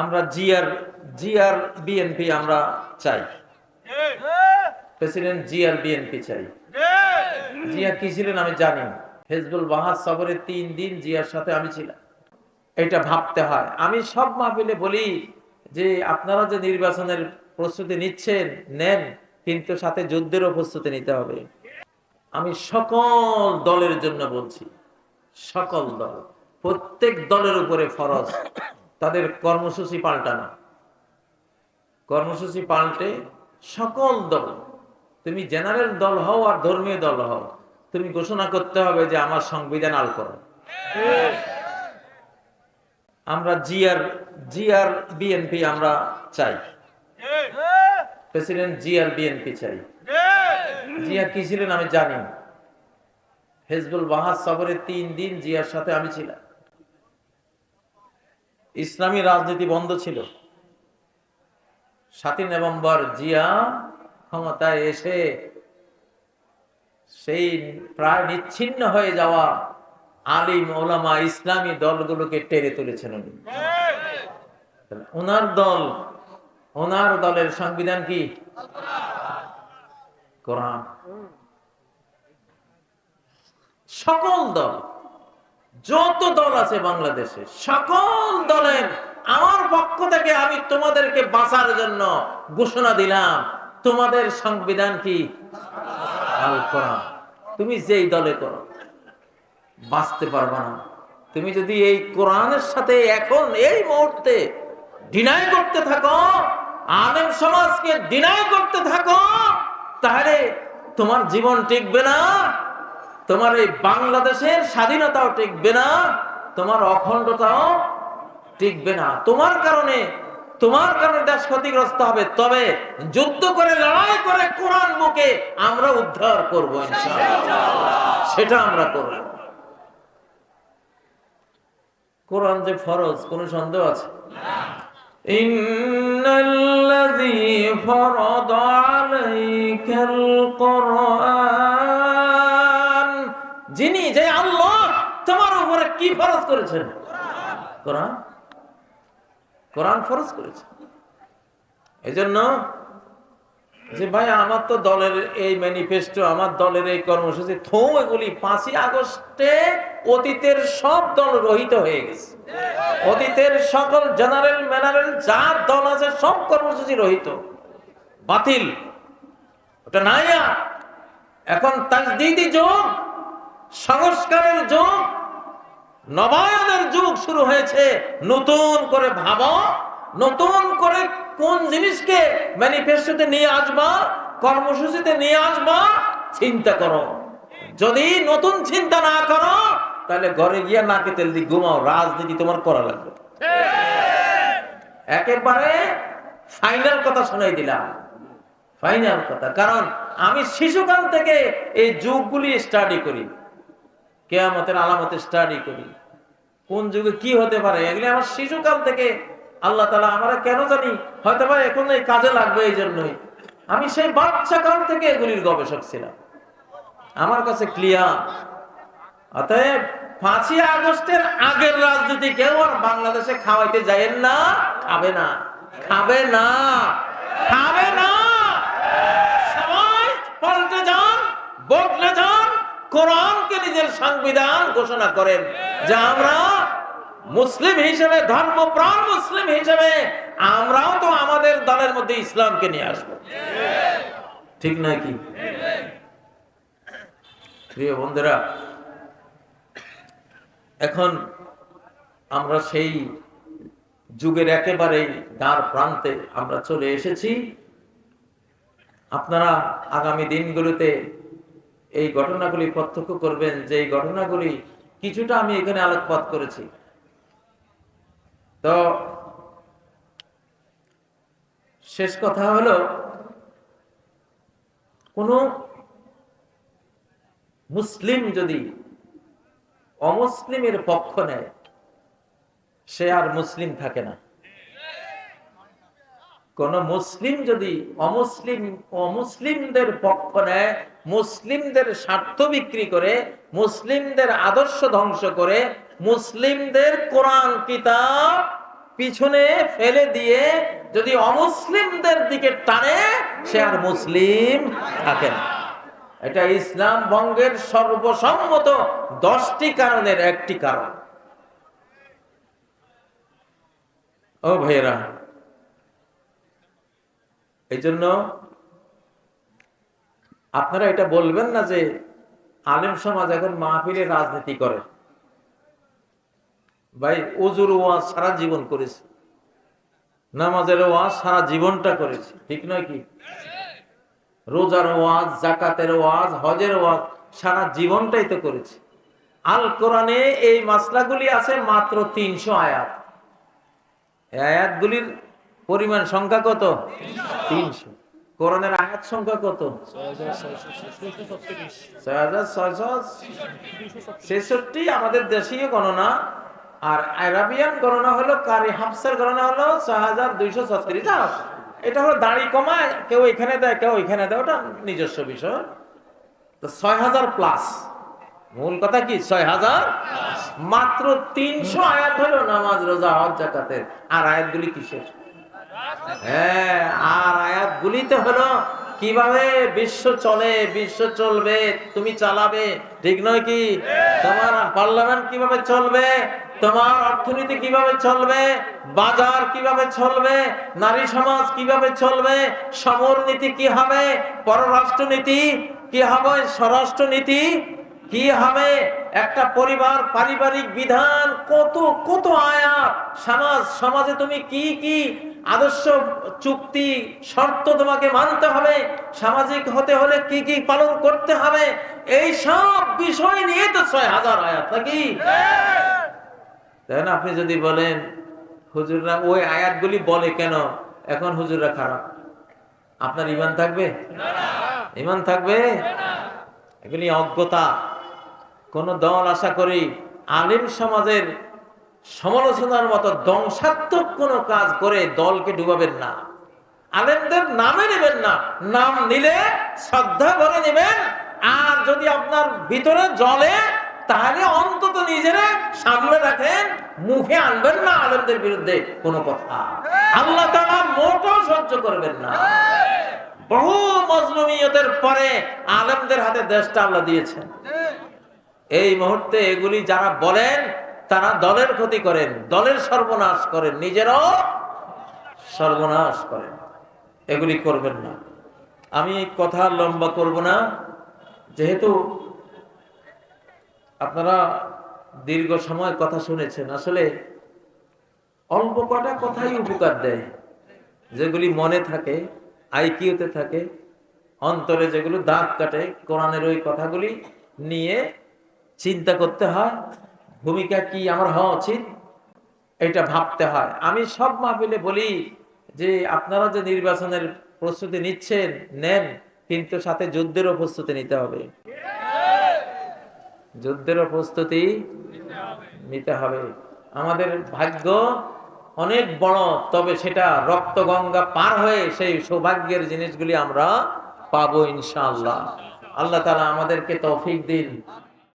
আমরা GR GR BNP আমরা চাই। প্রেসিডেন্ট জিআর বিএনপি চাই। জিয়া কি ছিলেন আমি জানি। হেজবুল বাহাদ সবরের তিন দিন জিয়ার সাথে আমি ছিলাম। এটা ভাবতে হয়। আমি সব মাহফিলে বলি যে আপনারা যে নির্বাচনের প্রস্তুতি নিচ্ছেন, নেন, কিন্তু সাথে যুদ্ধেরও প্রস্তুতি নিতে হবে। আমি সকল দলের জন্য বলছি, সকল দল, প্রত্যেক দলের উপরে ফরজ। তাদের কর্মসূচি পাল্টানো। কর্মসূচি পাল্টে সকল দল, তুমি জেনারেল দল হও আর ধর্মীয় দল হও, তুমি ঘোষণা করতে হবে যে আমার সংবিধান আল করো। আমরা জিআর জিআর বিএনপি আমরা চাই। প্রেসিডেন্ট জিআর বিএনপি চাই। জিয়া কি ছিলেন আমি জানি। হেজবুল বাহাদ সবরের তিন দিন জিয়ার সাথে আমি ছিলাম। ইসলামী রাজনীতি বন্ধ ছিল। সাতই নভেম্বর জিয়া ক্ষমতায় এসে সেই প্রায় নিচ্ছিন্ন হয়ে যাওয়া আলিম ওলামা ইসলামী দলগুলোকে টেনে তুলেছেন উনি। ওনার দল, ওনার দলের সংবিধান কি? কোরআন। সকল দল যত দল আছে বাংলাদেশে, সকল দলের আমার পক্ষ থেকে আমি তোমাদেরকে বাঁচার জন্য ঘোষণা দিলাম, তোমাদের সংবিধান কি? তুমি যেই দলে করো, বাঁচতে পারবা না। তুমি যদি এই কোরআনের সাথে এখন এই মুহূর্তে ডিনাই করতে থাকো, আলেম সমাজকে ডিনাই করতে থাকো, তাহলে তোমার জীবন টিকবে না। তোমার এই বাংলাদেশের স্বাধীনতাও টিকবে না, তোমার অখণ্ডতাও টিকবে না। তোমার কারণে তোমার কারণে দেশ ক্ষতিগ্রস্ত হবে, তবে যুদ্ধ করে, লড়াই করে কোরআন বুকে আমরা উদ্ধার করব সেটা আমরা করব। কোরআন যে ফরজ, কোন সন্দেহ আছে? ইন্নাল্লাযী ফারাদা আলাইকাল কোরআন। যিনি যে আল্লাহ, তোমার উপরে কি ফরজ করেছেন? কোরআন? কোরআন ফরজ করেছে। এজন্য যে ভাই, আমার তো দলের এই ম্যানিফেস্টো আমার দলের এই কর্মসূচি, থৌ, এগুলি পাঁচই আগস্টে অতীতের সব দল রহিত হয়ে গেছে। অতীতের সকল জেনারেল ম্যানারেল যা দল আছে, সব কর্মসূচি রহিত। বাতিল। ওটা নাই এখন তাজদিদি যুগ সংস্কারের যুগ, নবায়নের যুগ শুরু হয়েছে। নতুন করে ভাবো, নতুন করে কোন জিনিসকে ম্যানিফেস্টোতে নিয়ে আসবা, কর্মসূচিতে নিয়ে আসবা, চিন্তা করো। যদি নতুন চিন্তা না করো, তাহলে ঘরে গিয়া নাকে তেল দিয়ে ঘুমাও, রাজনীতি তোমার করা লাগবে। একেবারে ফাইনাল কথা শোনাই দিলাম। ফাইনাল কথা, কারণ আমি শিশুকাল থেকে এই যুগগুলি স্টাডি করি। কেয়ামতের আলামতে স্টাডি করি। কোন যুগে কি হতে পারে? এগুলি আমার শিশুকাল থেকে আল্লাহ তালা আমরা কেন জানি হয়তো বা এখন এই কাজে লাগবে এই জন্যই আমি সেই বাচ্চা কাল থেকে এগুলির গবেষক ছিলাম। আমার কাছে ক্লিয়ার অতএব পাঁচই আগস্টের আগের রাজনীতি কেউ আর বাংলাদেশে খাওয়াইতে যায়েন না খাবে না খাবে না। খাবে না সবাই পাল্টে যান বদলে যান কোরআনকে নিজের সংবিধান ঘোষণা করেন, যে আমরা মুসলিম হিসেবে, ধর্মপ্রাণ মুসলিম হিসেবে, আমরাও তো আমাদের দলের মধ্যে ইসলামকে নিয়ে আসব। ঠিক নয় কি? প্রিয় বন্ধুরা, এখন আমরা সেই যুগের একেবারে দ্বার প্রান্তে আমরা চলে এসেছি। আপনারা আগামী দিনগুলোতে এই ঘটনাগুলি প্রত্যক্ষ করবেন যে এই ঘটনাগুলি কিছুটা আমি এখানে আলোকপাত করেছি। তো শেষ কথা হলো, কোন মুসলিম যদি অমুসলিমের পক্ষ নেয়, সে আর মুসলিম থাকে না। কোন মুসলিম যদি অমুসলিম, অমুসলিমদের পক্ষ নেয় মুসলিমদের স্বার্থ বিক্রি করে, মুসলিমদের আদর্শ ধ্বংস করে, মুসলিমদের কোরআন কিতাব পিছনে ফেলে দিয়ে যদি অমুসলিমদের দিকে টানে, সে আর মুসলিম থাকে না। এটা ইসলাম বঙ্গের সর্বসম্মত দশটি কারণের একটি কারণ। ও ভাইয়েরা এই জন্য আপনারা এটা বলবেন না যে আলেম সমাজ এখন মাহফিলে রাজনীতি করে। ভাই ওজুর ওয়াজ সারা জীবন করেছে। নামাজের ওয়াজ সারা জীবনটা করেছে। ঠিক নয় কি? রোজার ওয়াজ, জাকাতের ওয়াজ, হজের ওয়াজ সারা জীবনটাই তো করেছে। আল কোরআনে এই মাসলাগুলি আছে মাত্র তিনশো আয়াত। আয়াতগুলির পরিমাণ সংখ্যা কত? তিনশো। কোরআনের আয়াত সংখ্যা কত? ছয় হাজার ছেষট্টি। আমাদের দেশীয় গণনা আর আরাবিয়ান গণনা হলো কারি হাফসের গণনা হলো ছয় হাজার দুইশো ছত্রিশ। এটা হলো দাড়ি কমায় কেউ এখানে দেয় কেউ এখানে দেয় ওটা নিজস্ব বিষয়। তো ছয় হাজার প্লাস মূল কথা কি? ছয় হাজার মাত্র তিনশো আয়াত হলো নামাজ রোজা হজ জাকাতের। আর আয়াতগুলি কিসের? হ্যাঁ আর আয়াতগুলিতে হলো, কীভাবে বিশ্ব চলে, বিশ্ব চলবে, তুমি চালাবে, ঠিক নয় কি? তোমার পার্লামেন্ট কীভাবে চলবে, তোমার অর্থনীতি কীভাবে চলবে, বাজার কীভাবে চলবে, নারী সমাজ কীভাবে চলবে সমরনীতি কি হবে, পররাষ্ট্রনীতি কি হবে, স্বরাষ্ট্রনীতি কি হবে? একটা পরিবার পারিবারিক বিধান কত কত আয়াত সমাজ সমাজে তুমি কি কি আদর্শ চুক্তি শর্ত তোমাকে মানতে হবে? সামাজিক হতে হলে কি কি পালন করতে হবে? এই সব বিষয় নিয়ে তো ছয় হাজার আয়াত নাকি? তাই না আপনি যদি বলেন হুজুররা ওই আয়াতগুলি বলে কেন? এখন হুজুররা খারাপ। আপনার ইমান থাকবে? ইমান থাকবে? এগুলি অজ্ঞতা। কোন দল আশা করি আলিম সমাজের সমালোচনার মতো ধ্বংসাত্মক কোনো কাজ করে দলকে ডুবাবেন না। আলেমদের নামে নেবেন না। নাম নিলে শ্রদ্ধা করে নেবেন। আর যদি আপনার ভিতরে জলে তাহলে অন্তত নিজেরা সামনে রাখেন। মুখে আনবেন না আলেমদের বিরুদ্ধে কোনো কথা। আল্লাহ তারা মোটেও সহ্য করবেন না। বহু মজলুমিয়তের পরে আলেমদের হাতে দেশটা আল্লাহ দিয়েছেন। এই মুহূর্তে এগুলি যারা বলেন, তারা দলের ক্ষতি করেন, দলের সর্বনাশ করেন, নিজেরও সর্বনাশ করেন। এগুলি করবেন না। আমি কথা লম্বা করব না। যেহেতু আপনারা দীর্ঘ সময় কথা শুনেছেন, আসলে অল্প কটা কথাই উপকার দেয়। যেগুলি মনে থাকে, আইকিউতে থাকে, অন্তরে যেগুলো দাগ কাটে, কোরআনের ওই কথাগুলি নিয়ে চিন্তা করতে হয়, ভূমিকা কি আমার হওয়া উচিত? এটা ভাবতে হয়। আমি সব মাহফিলে বলি যে আপনারা যে নির্বাচনের প্রস্তুতি নিচ্ছেন, নেন, কিন্তু সাথে যুদ্ধেরও প্রস্তুতি নিতে হবে। যুদ্ধেরও প্রস্তুতি নিতে হবে। আমাদের ভাগ্য অনেক বড়, তবে সেটা রক্ত গঙ্গা পার হয়ে সেই সৌভাগ্যের জিনিসগুলি আমরা পাবো ইনশাআল্লাহ। আল্লাহ তালা আমাদেরকে তৌফিক দিন।